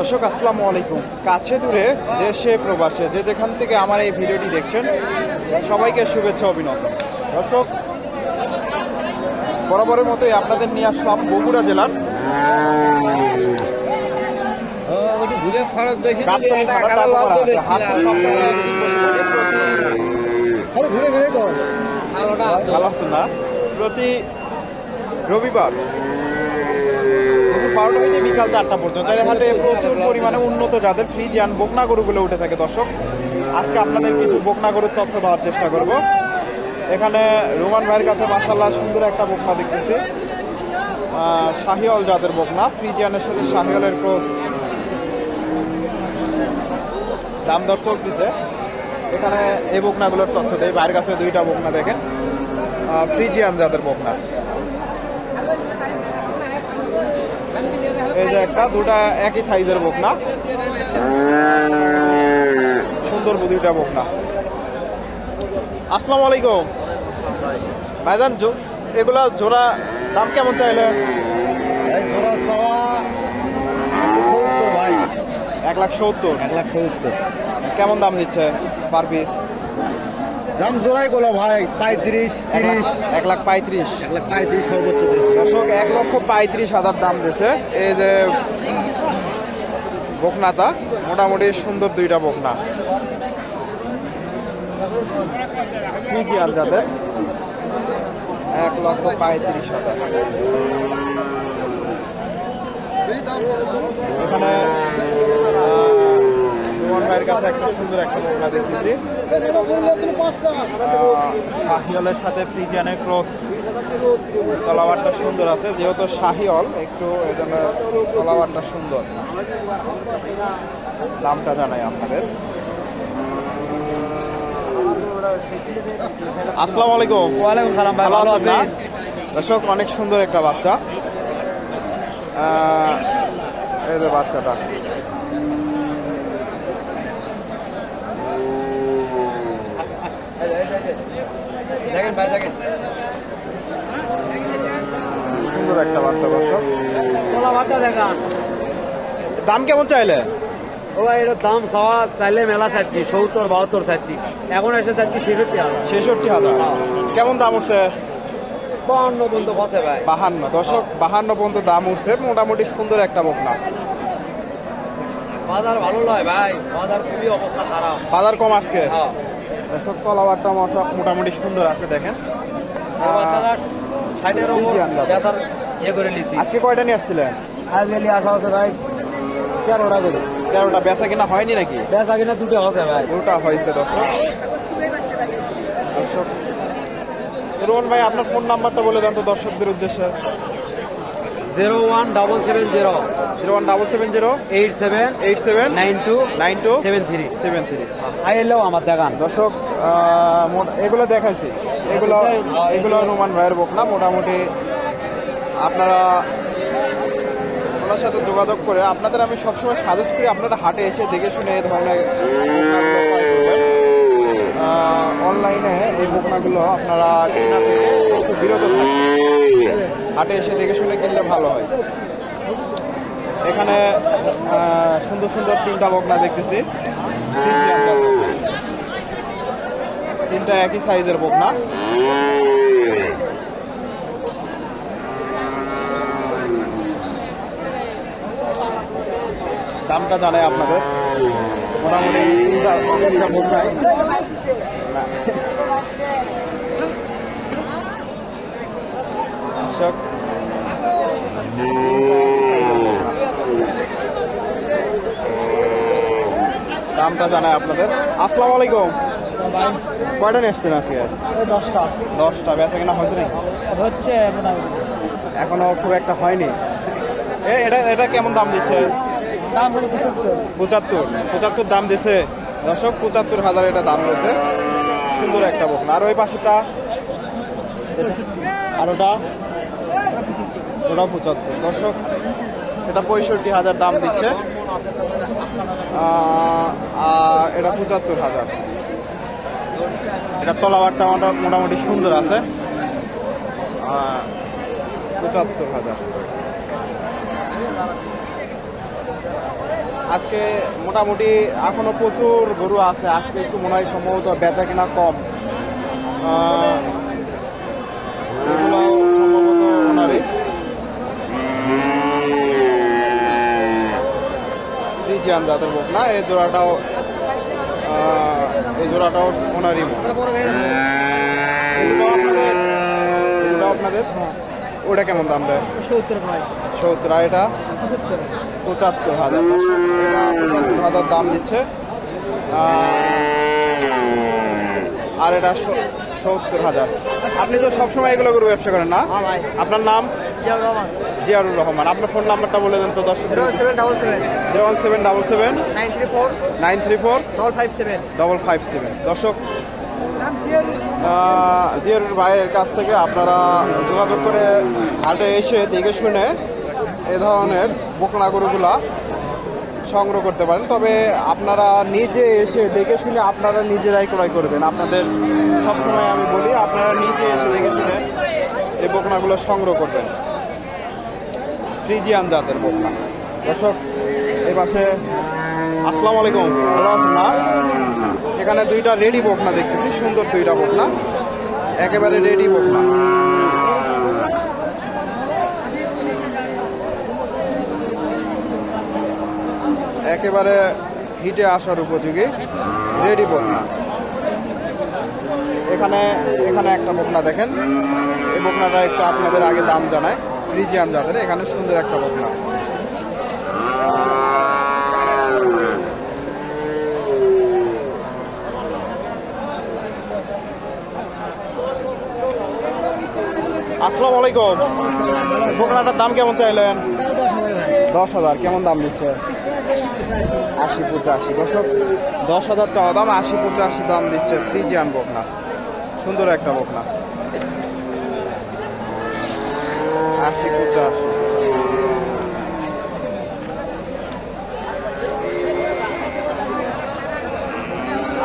দর্শক আসসালামু আলাইকুম। কাছে দূরে দেশে প্রবাসে যে যেখান থেকে আমার এই ভিডিওটি দেখছেন সবাইকে শুভেচ্ছা অভিনন্দন। দর্শক বরাবরের মতোই আপনাদের নিয়ে আসলাম বগুড়া জেলার প্রতি রবিবার বারোটা থেকে বিকাল চারটা পর্যন্ত। হাটে প্রচুর পরিমাণে উন্নত জাতের ফ্রিজিয়ান বকনা গরুগুলো উঠে থাকে দর্শক। আজকে আপনাদের কিছু বকনা গরুর তথ্য দেওয়ার চেষ্টা করব। এখানে রোমান ভাইয়ের কাছে মাসাল্লাহ সুন্দর একটা বকনা দেখতেছি। শাহিওয়াল জাতের বকনা ফ্রিজিয়ানের সাথে শাহিওয়ালের ক্রস। দাম দর চলতেছে। এখানে এই বকনাগুলোর তথ্য দেয় বাইরের কাছে দুইটা বকনা দেখেন। ফ্রিজিয়ান জাতের বকনা এই যে একটা দুটা একই সাইজের বকনা। সুন্দর দুইটা বকনা। আসসালামু আলাইকুম। ভাইজান জো- এগুলা জোড়া দাম কেমন চাইলে? এক লাখ সত্তর। এক লাখ সত্তর। কেমন দাম নিচ্ছে পার পিস দাম জোড়াই গোলা ভাই পঁয়ত্রিশ তিরিশ। এক লাখ পঁয়ত্রিশ। এক লাখ পঁয়ত্রিশ সর্বোচ্চ। দর্শক এক লক্ষ পঁয়ত্রিশ হাজার দাম দিছে এই যে বকনাটা মোটামুটি সুন্দর দুইটা বকনা। ফিজিয়ান যাদের। এক লক্ষ পঁয়ত্রিশ হাজার। এখানে ভাইয়ের কাছে একটা সুন্দর একটা বকনা দেখতেছি। শাহিওলের সাথে ফ্রিজিয়ানের ক্রস তলাবারটা সুন্দর আছে যেহেতু শাহিওল একটু এই জন্য তলাবারটা সুন্দর। দামটা জানাই আপনাদের। আসসালামু আলাইকুম। ওয়ালাইকুম সালাম ভাই ভালো আছেন? দর্শক অনেক সুন্দর একটা বাচ্চা। আহ, এই যে বাচ্চাটা। দেখেন ভাই দেখেন। সুন্দর একটা বাচ্চা দর্শক। দাম কেমন চাইলে? ও ভাই এটার দাম সওয়া চাইলে মেলা চাচ্ছি সত্তর বাহাত্তর চাচ্ছি। এখন এসে চাচ্ছি ছেষট্টি হাজার। ছেষট্টি হাজার। কেমন দাম উঠছে? বাহান্ন পর্যন্ত বসে ভাই। বাহান্ন। দর্শক বাহান্ন পর্যন্ত দাম উঠছে। মোটামুটি সুন্দর একটা বকনা। বাজার ভালো নয় ভাই। বাজার খুবই অবস্থা খারাপ। বাজার কম আজকে? হ্যাঁ। দর্শক তলাবারটা মোটামুটি সুন্দর আছে দেখেন। ইয়ে আজকে কয়টা নিয়ে আসছিলেন? আজ গেলি আসা আছে ভাই তেরোটা করে। তেরোটা। বেচা কিনা হয়নি নাকি? বেচা কিনা দুটো আছে ভাই। দুটা হয়েছে দর্শক। দর্শক রোহন ভাই আপনার ফোন নাম্বারটা বলে দেন তো দর্শকদের উদ্দেশ্যে। Zero one double seven zero zero one double seven zero eight seven eight seven nine two nine two seven three seven three I এলেও আমার দেখান। দর্শক এগুলো দেখাইছি। এগুলো এগুলো রোমান ভাইয়ের বোক না মোটামুটি আপনারা ওনার সাথে যোগাযোগ করে আপনাদের আমি সবসময় সাজেস্ট করি আপনারা হাটে এসে দেখে শুনে এই ধরনের অনলাইনে এই বোকনাগুলো আপনারা কেনা থেকে একটু বিরত থাকবেন। হাটে এসে দেখে শুনে কিনলে ভালো হয়। এখানে সুন্দর সুন্দর তিনটা বকনা দেখতেছি। তিনটা একই সাইজের বকনা। দামটা জানাই আপনাদের। মোটামুটি তিনটা তিনটা বকনাই। না। দামটা জানাই আপনাদের। আসসালামু আলাইকুম। কয়টা নিয়ে এসছেন আজকে? দশটা। দশটা। বেচা কেনা হয়েছে নাকি? হচ্ছে এখনও খুব একটা হয়নি। এ এটা এটা কেমন দাম দিচ্ছে? দাম হলো পঁচাত্তর। পঁচাত্তর। পঁচাত্তর দাম দিছে। দর্শক পঁচাত্তর হাজার এটা দাম দিয়েছে সুন্দর একটা বকনা। আর ওই পাশেটা আর ওটা? ওটা পঁচাত্তর। দর্শক এটা পঁয়ষট্টি হাজার দাম দিচ্ছে। আর এটা পঁচাত্তর হাজার। এটা তলাবারটা মোটা- মোটামুটি সুন্দর আছে। পঁচাত্তর হাজার। আজকে মোটামুটি এখনও প্রচুর গরু আছে। আজকে একটু মনে হয় সম্ভবত বেচা কিনা কম আহ, এগুলো সম্ভবত ওনারই ফ্রিজিয়ান জাতের বুক না এই জোড়াটাও এই জোড়াটাও ওনারই বুক আপনাদের? ওটা কেমন দাম দেয়? সত্তর ভাই। সত্তর আর এটা? পঁচাত্তর। হাজার পঁচাত্তর হাজার দাম দিচ্ছে। আর এটা সত্তর হাজার। আপনি তো সবসময় এগুলো করে ব্যবসা করেন না? হ্যাঁ আপনার নাম? জিয়ারুর রহমান। আপনার ফোন নাম্বারটা বলে দেন তো দর্শক। Zero one seven double seven. Nine three four. Nine three four. Double five seven. Double five seven. দর্শক জিয়ারুর ভাইয়ের কাছ থেকে আপনারা যোগাযোগ করে হাটে এসে দেখে শুনে এ ধরনের বোকনা গরুগুলা সংগ্রহ করতে পারেন। তবে আপনারা নিজে এসে দেখে শুনে আপনারা নিজেরাই ক্রয় করবেন। আপনাদের সবসময় আমি বলি আপনারা নিজে এসে দেখে শুনে এই বোকনাগুলো সংগ্রহ করবেন। ফ্রিজিয়ান জাতের বকনা। দর্শক এই পাশে আসসালামু আলাইকুম। ভালো আছেন না? এখানে দুইটা রেডি বকনা দেখতেছি, সুন্দর দুইটা বকনা। একেবারে রেডি বকনা। একেবারে হিটে আসার উপযোগী রেডি বকনা। এখানে এখানে একটা বকনা দেখেন। এই বকনাটা একটু আপনাদের আগে দাম জানায়। রিজিয়ান জাতের, এখানে সুন্দর একটা বকনা। আসসালামু আলাইকুম। বকনাটার দাম কেমন চাইলেন? দশ হাজার, কেমন দাম দিচ্ছে? আশি পঁচাশি। দশক দশ হাজার চাওয়া দাম, আশি পঁচাশি দাম দিচ্ছে ফ্রিজিয়ান বকনা। সুন্দর একটা বকনা। আশি পঁচাশি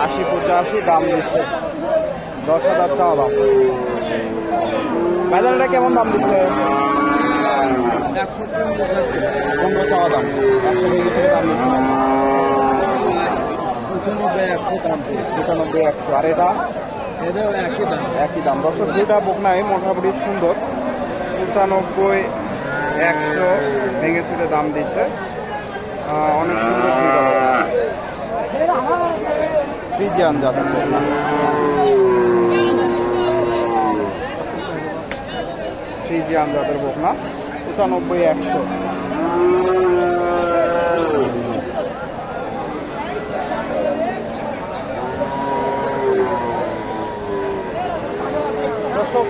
আশি পঁচাশি দাম দিচ্ছে। দশ হাজার চাওয়া দাম। বাজারটা কেমন দাম দিচ্ছে? পনেরো চাওয়া দাম। একশো ভেঙে থেকে দাম দিচ্ছে। পঁচানব্বই একশো। আর এটা? একই দাম। একই দাম। দর্শক দুইটা বকনাই মোটামুটি সুন্দর। পঁচানব্বই, একশো ভেঙে চুলে দাম দিচ্ছে। অনেক সুন্দর। ফ্রিজিয়ান বকনা ফ্রিজিয়ান জাতের বকনা, পঁচানব্বই, একশো। দর্শক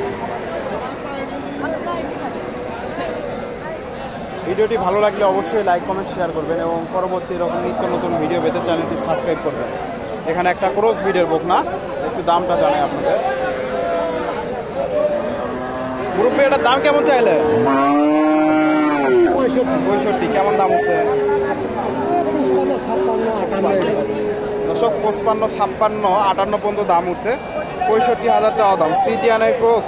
ভিডিওটি ভালো লাগলে অবশ্যই লাইক কমেন্ট শেয়ার করবেন এবং পরবর্তী এরকম নিত্য নতুন ভিডিও পেতে চ্যানেলটি সাবস্ক্রাইব করবেন। এখানে একটা ক্রস ভিডিওর বুক না? একটু দামটা জানাই আপনাদের। গ্রুপে এটার দাম কেমন চাইলে? পঁয়ষট্টি, কেমন দাম হচ্ছে? দশক পঁচপান্ন, ছাপ্পান্ন, আটান্ন পর্যন্ত দাম উঠছে। পঁয়ষট্টি হাজার টাকা দাম। ফ্রিজিয়ানের ক্রস